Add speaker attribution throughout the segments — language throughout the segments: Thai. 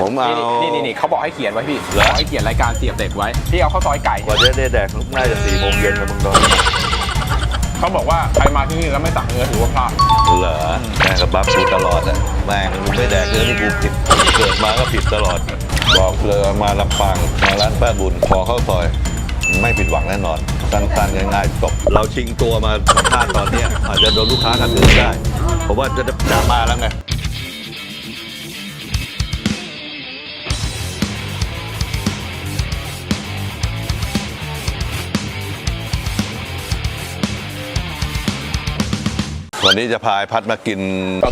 Speaker 1: ผมเอา
Speaker 2: นี่นี่นี่เขาบอกให้เขียนไว้พี่
Speaker 1: เหรอ
Speaker 2: บอกให้เขียนรายการเสียบเด็กไว้พี่เอาข้าวซอยไก่
Speaker 1: กว่าจะได้แดกน่าจะสี่โมงเย็นนะมึงตอนนี้
Speaker 2: เขาบอกว่าใครมาที่นี่แล้วไม่สั่งเนื้อถือว่าพลาด
Speaker 1: เหรอแม่งกับบัฟกูตลอดอะแม่งมึงไม่แดกเนื้อที่กูผิดเกิดมาก็ผิดตลอด บอกเลยมาลำปางมาร้านป้าบุญขอข้าวซอยไม่ผิดหวังแน่นอนสั้นๆง่ายๆจบเราชิงตัวมาสัมภาษณ์ตอนเนี้ยอาจจะโดนลูกค้าขัดขืนได้เพราะว่าจะดราม่าแล้วไง วันนี้จะพาไอ้พัดมากิน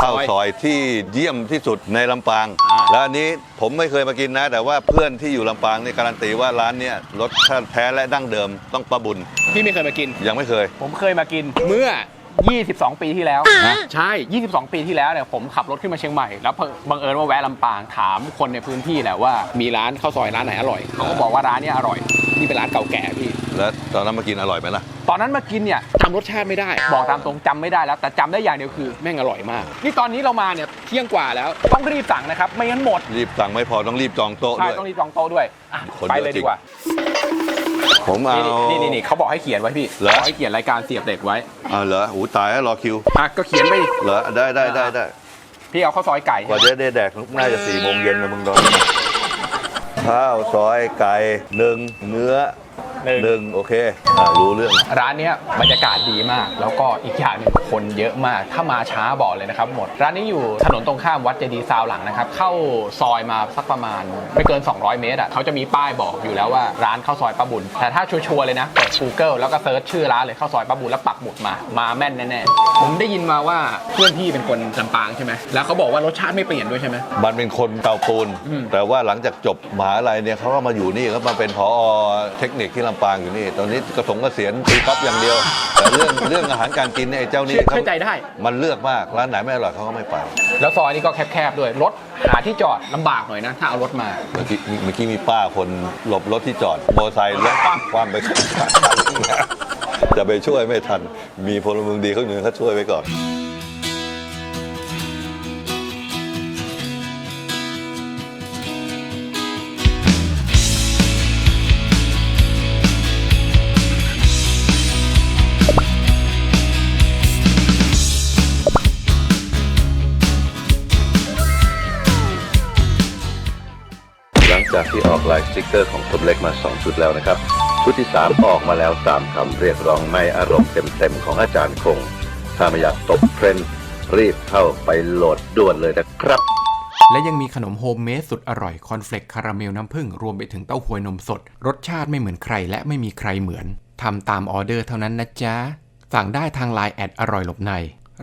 Speaker 1: ข้าวซอยที่เยี่ยมที่สุดในลำปาง แล้วอันนี้ผมไม่เคยมากินนะ แต่ว่าเพื่อนที่อยู่ลำปางนี่การันตีว่าร้านเนี้ยรสชาติแท้และดั้งเดิมต้องประบุญ
Speaker 2: พี่ไม่เคยมากิน
Speaker 1: ยังไม่เคย
Speaker 2: ผมเคยมากินเมื่อ 22 ปีที่แล้ว
Speaker 1: ฮะ
Speaker 2: ใช่ 22 ปีที่แล้วเนี่ยผมขับรถขึ้นมาเชียงใหม่ แล้วเพิ่งบังเอิญว่าแวะลำปางถามคนในพื้นที่แหละว่ามีร้านข้าวซอยร้านไหนอร่อยเขาก็บอกว่าร้านเนี้ยอร่อยนี่เป็นร้านเก่าแก่พี่
Speaker 1: แล้วตอนนั้นมากินอร่อยไหมล่ะ
Speaker 2: ตอนนั้นมากินเนี่ยจำรสชาติไม่ได้ บอกตามตรงจำไม่ได้แล้ว แต่จำได้อย่างเดียวคือ แม่งอร่อยมาก นี่ตอนนี้เรามาเนี่ยเที่ยงกว่าแล้วต้องรีบสั่งนะครับ ไม่งั้นหมด
Speaker 1: รีบสั่งไม่พอต้องรีบจองโต๊ะ
Speaker 2: ใช่
Speaker 1: ด้วย
Speaker 2: ต้องรีบจองโต๊ะด้วยอะ
Speaker 1: คน
Speaker 2: ไป
Speaker 1: เยอะ
Speaker 2: เลย
Speaker 1: จริ
Speaker 2: ดี
Speaker 1: ง
Speaker 2: กว่า
Speaker 1: ผมเอา
Speaker 2: นี่นี่นี่เขาบอกให้เขียนไว้พี่
Speaker 1: เหรอ
Speaker 2: บอกให้เขียนรายการเสียบเด็กไว้
Speaker 1: อ่าเหรอหูตายแล้วรอคิว
Speaker 2: อะก็เขียนไปดิ
Speaker 1: เหรอได้ได้ได้ได้
Speaker 2: พี่เอาข้าวซอยไก่
Speaker 1: กว่าจะได้แดกน่าจะสี่โมงเย็นนะมึงตอนนี้ข้าวซอยไก่หนึ่งเนื้อ
Speaker 2: หนึ่ง
Speaker 1: หนึ่งโอเคอ่ารู้เรื่อง
Speaker 2: ร้านเนี้ยบรรยากาศดีมาก แล้วก็อีกอย่างหนึงคนเยอะมาก ถ้ามาช้าบอกเลยนะครับหมด ร้านนี้อยู่ถนนตรงข้ามวัดเจดีย์ซาวหลังนะครับ เข้าซอยมาสักประมาณ ไม่เกิน 200 เมตรอะเขาจะมีป้ายบอกอยู่แล้วว่าร้านข้าวซอยป้าบุญ แต่ถ้าชัวร์ๆเลยนะเปิด Google แล้วก็เซิร์ชชื่อร้านเลยข้าวซอยป้าบุญแล้วปักหมุดมา มาแม่นแน่ๆ ผมได้ยินมาว่าเพื่อนพี่เป็นคนลำปางใช่ไหมแล้วเขาบอกว่ารสชาติไม่เปลี่ยนด้วยใช่ไหม
Speaker 1: มันเป็นคนเตาปูน
Speaker 2: อืม
Speaker 1: แต่ว่าหลังจากจบมหาลัยเนี่ยเขาก็มาอยู่นี่เขามาเป็นพอเทคนิคที่ลำปางอยู่นี่ ตอนนี้กระสงเกษียณตีก๊อฟอย่างเดียว แต่เรื่องเรื่องอาหารการกินเนี่ยไอ้เจ้านี่
Speaker 2: เชื่อ
Speaker 1: เขา
Speaker 2: เชื่อใจได้
Speaker 1: มันเลือกมากร้านไหนไม่อร่อยเขาก็ไม่ไป
Speaker 2: แล้วซอยนี้ก็แคบๆด้วยรถหาที่จอดลำบากหน่อยนะถ้าเอารถมา
Speaker 1: เมื่อกี้เมื่อกี้มีป้าคนหลบรถที่จอดมอเตอร์ไซค์แล้วคว่ำไปข้างจะไปช่วยไม่ทัน มีพลเมืองดีเขาหนึ่งเขาช่วยไว้ก่อน ที่ออกลายสติกเกอร์ของผมเล็กมา 2 ชุดแล้วนะครับ ชุดที่ 3 ออกมาแล้วตามคำเรียกร้องไม่อารมณ์เต็มๆของอาจารย์คง ถ้าไม่อยากตกเทรนด์รีบเข้าไปโหลดด่วนเลยนะครับ
Speaker 3: และยังมีขนมโฮมเมดสุดอร่อยคอนเฟลกคาราเมลน้ำผึ้งรวมไปถึงเต้าหวยนมสด รสชาติไม่เหมือนใครและไม่มีใครเหมือนทำตามออเดอร์เท่านั้นนะจ๊ะสั่งได้ทางไลน์แอดอร่อยหลบใน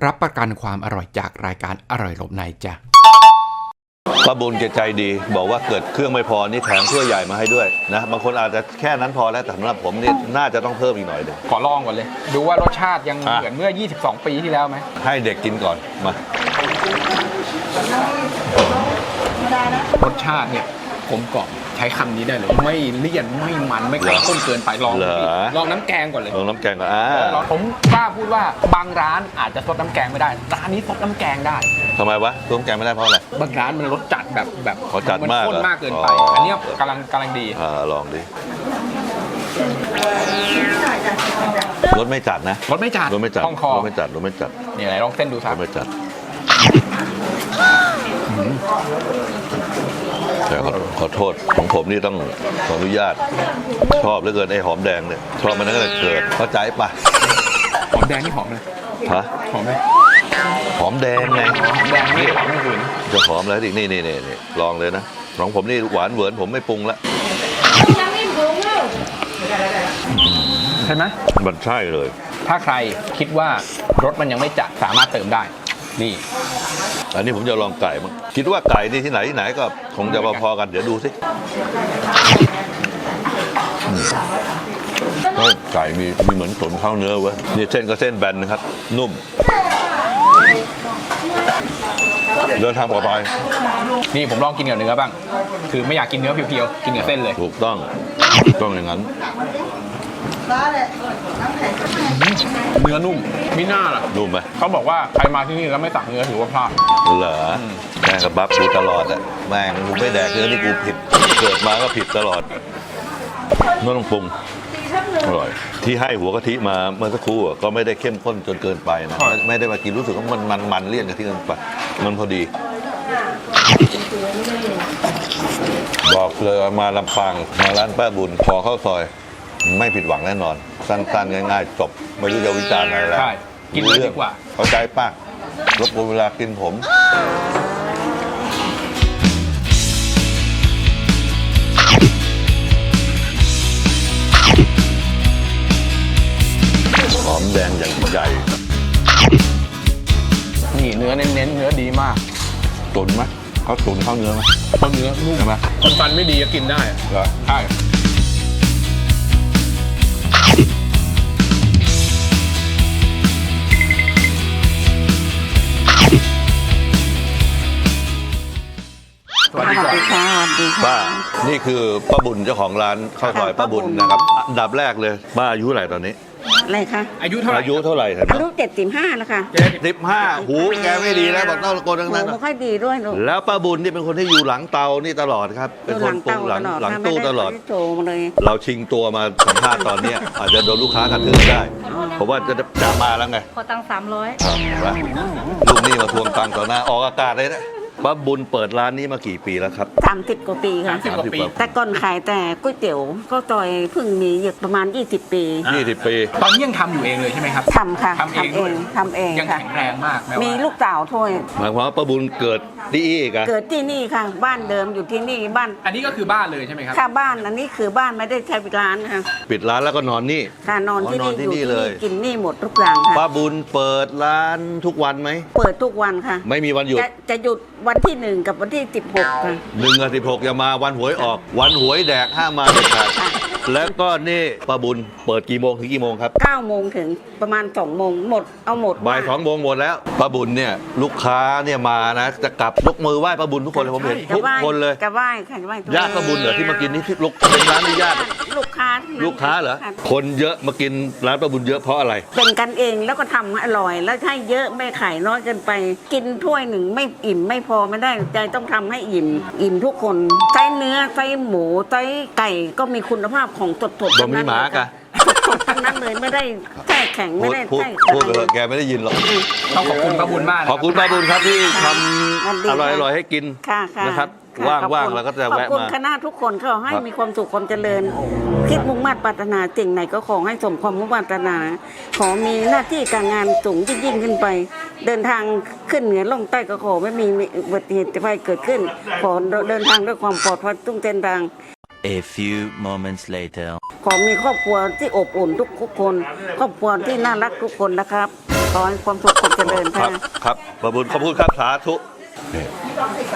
Speaker 3: รับประกันความอร่อยจากรายการอร่อยหลบในจ้ะ
Speaker 1: ป้าบุญแกใจดี บอกว่าเกิดเครื่องไม่พอนี่แถมถ้วยใหญ่มาให้ด้วยนะบางคนอาจจะแค่นั้นพอแล้วแต่สำหรับผมนี่น่าจะต้องเพิ่มอีกหน่อยหนึง
Speaker 2: ขอลองก่อนเลย ดูว่ารสชาติยัง
Speaker 1: อะ
Speaker 2: เหมือนเมื่อ 22 ปีที่แล้วไหม
Speaker 1: ให้เด็กกินก่อนมา
Speaker 2: รสชาติเนี่ยกลมกล่อม ใช้คำนี้ได้เลย ไม่เลี่ยนไม่มันไม่เข้มข้นเกินไปลอง
Speaker 1: เหรอ
Speaker 2: ลองน้ำแกงก่อนเลย
Speaker 1: ลองน้ำแกงก่อนอ่า
Speaker 2: ลองผมกล้าพูดว่าบางร้านอาจจะซดน้ำแกงไม่ได้ ร้านนี้ซดน้ำแกงได้
Speaker 1: ทำไมวะต้มแกงไม่ได้เพราะอะไร
Speaker 2: บางร้านมันรสจัดแบบแบบ
Speaker 1: เขาจัดมาก
Speaker 2: นข้น
Speaker 1: เหรอ
Speaker 2: มากเกินไป
Speaker 1: อ๋ออั
Speaker 2: อันเนี้ยกำลังกำลังดี
Speaker 1: อ่าลองดิรสไม่จัดนะ
Speaker 2: รสไม่จัด
Speaker 1: รสไม่จัด
Speaker 2: คล่องคอ
Speaker 1: รสไม่จัดรสไม่จัด
Speaker 2: นี่ไหนลองเส้นดูค
Speaker 1: ร
Speaker 2: รับ
Speaker 1: สไม่จัด แต่ขอขอโทษของผมนี่ต้องขออนุญาต ชอบเหลือเกินไอ้หอมแดงเนี่ยชอบมันตั้งแต่เกิดเข้าใจปะ
Speaker 2: หอมแดงนี่หอมเลย
Speaker 1: ฮะ
Speaker 2: หอมไหม
Speaker 1: หอมแดงไง
Speaker 2: หอมแดงนี่หอมไม่หืน
Speaker 1: จะหอมแล้วดินี่นี่นี่นี่ลองเลยนะของผมนี่หวานเหวินผมไม่ปรุงละ
Speaker 2: ใช่ไหม
Speaker 1: มันใช่เลย
Speaker 2: ถ้าใครคิดว่ารสมันยังไม่จัดสามารถเติมได้ นี่
Speaker 1: อันนี้ผมจะลองไก่มั้งคิดว่าไก่นี่ที่ไหนที่ไหนก็คงจะพอๆกันเดี๋ยวดูสิอืมเฮ้ยไก่มีมีเหมือนตุ๋นข้าวเนื้อเว้ยนี่เส้นก็เส้นแบนนะครับ นุ่ม เดินทางปลอดภัย
Speaker 2: นี่ผมลองกินกับเนื้อบ้าง คือไม่อยากกินเนื้อเพียวๆ กินกับเส้นเลย
Speaker 1: ถูกต้อง ต้องอย่างนั้น
Speaker 2: เนื้อนุ่มมิน่าล่ะ
Speaker 1: ดูไหม
Speaker 2: เขาบอกว่าใครมาที่นี่แล้วไม่สั่งเนื้อถือว่าพลาด
Speaker 1: เหรอแม่กับบัฟกูตลอดอะแม่งกูไม่แดกเนื้อที่กูผิด เกิดมาก็ผิดตลอดไม่ต้องปรุงอร่อย ที่ให้หัวกะทิมาเมื่อสักครู่อะก็ไม่ได้เข้มข้นจนเกินไปนะไม่ไม่ได้มากินรู้สึกว่ามันมันมันเลี่ยนกะทิเกินไปมันพอดี บอกเลยว่ามาลำปางมาร้านป้าบุญพอเข้าซอย ไม่ผิดหวังแน่นอน สั้นๆ ง่ายๆ จบ ไม่รู้จะวิจารณ์อะไรแล้ว
Speaker 2: ใช่กินเลยดีกว่า
Speaker 1: เข้าใจป้ะรบกวนเวลากินผมหอมแดงอย่างใหญ่
Speaker 2: นี่เนื้อเน้นๆเนื้อดีมาก
Speaker 1: ตุนไหมเขาตุนเข้าเนื้อไหม
Speaker 2: เพราะเนื้อนุ่ม
Speaker 1: ใช่ไหม
Speaker 2: คนฟันไม่ดีก็กินได้
Speaker 1: เหรอ
Speaker 2: ใช่
Speaker 1: ป้านี่คือป้าบุญเจ้าของร้านข้าวซอยป้าบุญนะครับอันดับแรกเลยป้าอายุเท่าไหร่ตอนนี้
Speaker 4: อะไรคะ
Speaker 2: อายุเท่าไหร่
Speaker 1: อายุเท่าไหร่ครับ
Speaker 4: อายุเจ็ดสิบห้าแล้วค่ะ
Speaker 2: เจ๊
Speaker 1: สิบห้าหูแกไม่ดีแล้วบอกต้องตะโกน
Speaker 4: ห
Speaker 1: ดัง
Speaker 4: นู
Speaker 1: นั้น
Speaker 4: ไม่ค่อยดีด้วยลูก
Speaker 1: แล้วป้าบุญนี่เป็นคนที่อยู่หลังเตานี่ตลอดครับ
Speaker 4: อ
Speaker 1: เป็น
Speaker 4: ยู่
Speaker 1: ค
Speaker 4: หลั
Speaker 1: น
Speaker 4: ง
Speaker 1: ปรุ
Speaker 4: เตาง
Speaker 1: หลัง
Speaker 4: ตลอด
Speaker 1: หลัง
Speaker 4: ถ้า
Speaker 1: ตู้
Speaker 4: ไม่ได้
Speaker 1: ตลอด
Speaker 4: โจมาเลย
Speaker 1: เราชิงตัวมาสัมภาษณ์ตอนเนี้ยอาจจะโดนลูกค้ากระทืบได้เพราะว่าจะจะมาแล้วไง
Speaker 5: ขอตังค์สามร้อย
Speaker 1: ครับเห็นปะลูกหนี่มาทวงตังค์ต่อหน้าออกอากาศเลยนะ ป้าบุญเปิดร้านนี้มากี่ปีแล้วครับ
Speaker 4: สามสิบกว่าปีค่ะ
Speaker 2: สิบกว่าปี
Speaker 4: แต่ก่อนขายแต่ก๋วยเตี๋ยวก็ซอยเพิ่งมีอยู่ประมาณ 20 ปี
Speaker 1: 20 ปี
Speaker 2: ตอนนี้ยังทำอยู่เองเลยใช่ไหมครับ
Speaker 4: ทำค่ะ
Speaker 2: ทำเองด้วย
Speaker 4: ทำเอง
Speaker 2: ยัง
Speaker 4: ค่ะ
Speaker 2: แข็งแรงมากแว่า
Speaker 4: มีลูกสาวถ้วย
Speaker 1: หมายความว่าป้าบุญเกิดที่อีกอะ
Speaker 4: เกิดที่นี่ค่ะ บ้านเดิมอยู่ที่นี่บ้าน
Speaker 2: อันนี้ก็คือบ้านเลยใช่ไหมครับ
Speaker 4: ค่าบ้านอันนี้คือบ้านไม่ได้ใช้เป็นร้านค่ะ
Speaker 1: ปิดร้านแล้วก็นอนนี่
Speaker 4: ค่ะนอนที่
Speaker 1: อ๋อนอนที่
Speaker 4: นี่อยู่
Speaker 1: นี่
Speaker 4: ที่
Speaker 1: เลย
Speaker 4: นี่กินนี่หมดทุกอย่างค่ะ
Speaker 1: ป้าบุญเปิดร้านทุกวันไหม
Speaker 4: เปิดทุกวันค่ะ
Speaker 1: ไม่มีวันหยุด
Speaker 4: จะจะหยุดวันที่หนึ่งกับวันที่สิบหกค่ะ
Speaker 1: หนึ่งกับสิบหกอย่ามาวันหวยออก วันหวยแดกห้ามมาเด็ดขาด แล้วก็นี่ป้าบุญเปิดกี่โมงถึงกี่โมงครับ
Speaker 4: 9โมงถึงประมาณ2โมงหมดเอาหมด
Speaker 1: บ่ายสองโมงหมดแล้วป้าบุญเนี่ยลูกค้าเนี่ยมานะจะกลับยกมือไหว้ป้าบุญทุกคนเลยผมเห็น
Speaker 4: จะ
Speaker 1: ทุก
Speaker 4: ไหว้
Speaker 1: คนเลย
Speaker 4: จะไหว้ค่ะจะไหว้ทุก
Speaker 1: ญาติป้าบุญเหรอที่มากินนี่ที่ลูกเป็นร้านที่ญาติ
Speaker 4: ลูกค้าทั้งนั้น
Speaker 1: ลูกค้าเหรอ
Speaker 4: ค่ะ
Speaker 1: คนเยอะมากินร้านป้าบุญเยอะเพราะอะไร
Speaker 4: เป็นกันเองแล้วก็ทำอร่อย แล้วให้เยอะไม่ขายน้อยเกินไป กินถ้วยหนึ่งไม่อิ่มไม่พอไม่ได้ใจต้องทำให้อิ่ม อิ่มทุกคนไส้เนื้อไส้หมูไส้ไก่ก็มีคุณภาพของสดๆ
Speaker 1: บ่
Speaker 4: ทั้ง
Speaker 1: มี
Speaker 4: นั้น
Speaker 1: หมา
Speaker 4: เลย
Speaker 1: กะ
Speaker 4: สดๆทั้งนั้นเลยไม่ได้แช่แข็ง
Speaker 1: พู
Speaker 4: ไม่
Speaker 1: ด
Speaker 4: ได้
Speaker 1: พูด
Speaker 4: แช่
Speaker 1: พูดไปเถอะแกไม่ได้ยินหรอก
Speaker 2: ต้องขอบคุณป้าบุญมากนะ
Speaker 1: ขอบคุณป้าบุญครับที่ท
Speaker 4: สวัสดีำ
Speaker 1: อร่อย
Speaker 4: ค่ะ
Speaker 1: อร่อยให้กิน
Speaker 4: ค่ะค่ะ
Speaker 1: นะครับ
Speaker 4: ค่ะ
Speaker 1: ว่าง
Speaker 4: ขอบ
Speaker 1: ว่าง
Speaker 4: คุณ
Speaker 1: เราก็จะ
Speaker 4: ขอบ
Speaker 1: แวะ
Speaker 4: คุณ
Speaker 1: มา
Speaker 4: คณะทุกคนขอให้
Speaker 1: ครับ
Speaker 4: มีความสุขความเจริญ คิดมุ่งมั่นปรารถนาสิ่งไหนก็ขอให้สมความมุ่งมั่นปรารถนา ขอมีหน้าที่การงานสูงยิ่งขึ้นไป เดินทางขึ้นเหนือล่องใต้ก็ขอไม่มีอุบัติเหตุภัยเกิดขึ้น ขอเดินทางด้วยความปลอดภัยทุกเส้นทาง
Speaker 6: A few moments later.
Speaker 4: ขอมีครอบครัวที่อบอุ่นทุกๆคน ครอบครัวที่น่ารักทุกคนนะครับ ขอให้ความสุขความเจริญ
Speaker 1: ค
Speaker 4: ค่ะ
Speaker 1: รับครับป้าบุญขอบคุณครับสาธุนี่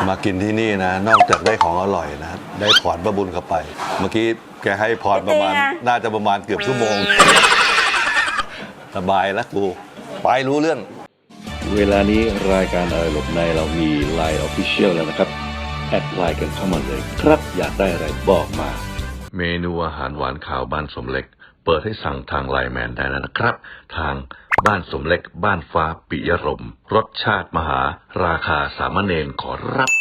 Speaker 1: มากินที่นี่นะ นอกจากได้ของอร่อยนะ ได้พรป้าบุญเข้าไป เมื่อกี้แกให้พรประมาณ
Speaker 4: เป็นไง
Speaker 1: น่าจะประมาณเกือบชั่วโมง สบายแล้วกูไปรู้เรื่อง
Speaker 7: เวลานี้รายการอะไรหลบในเรามี Line Official แล้วนะครับ แอดไลน์กันเข้ามาเลย ครับอยากได้อะไรบอกมา
Speaker 1: เมนูอาหารหวานข่าวบ้านสมเล็ก เปิดให้สั่งทางไลน์แมนได้แล้วนะครับ ทางบ้านสมเล็ก บ้านฟ้าปิยรม รสชาติมหา ราคาสามเณรขอรับ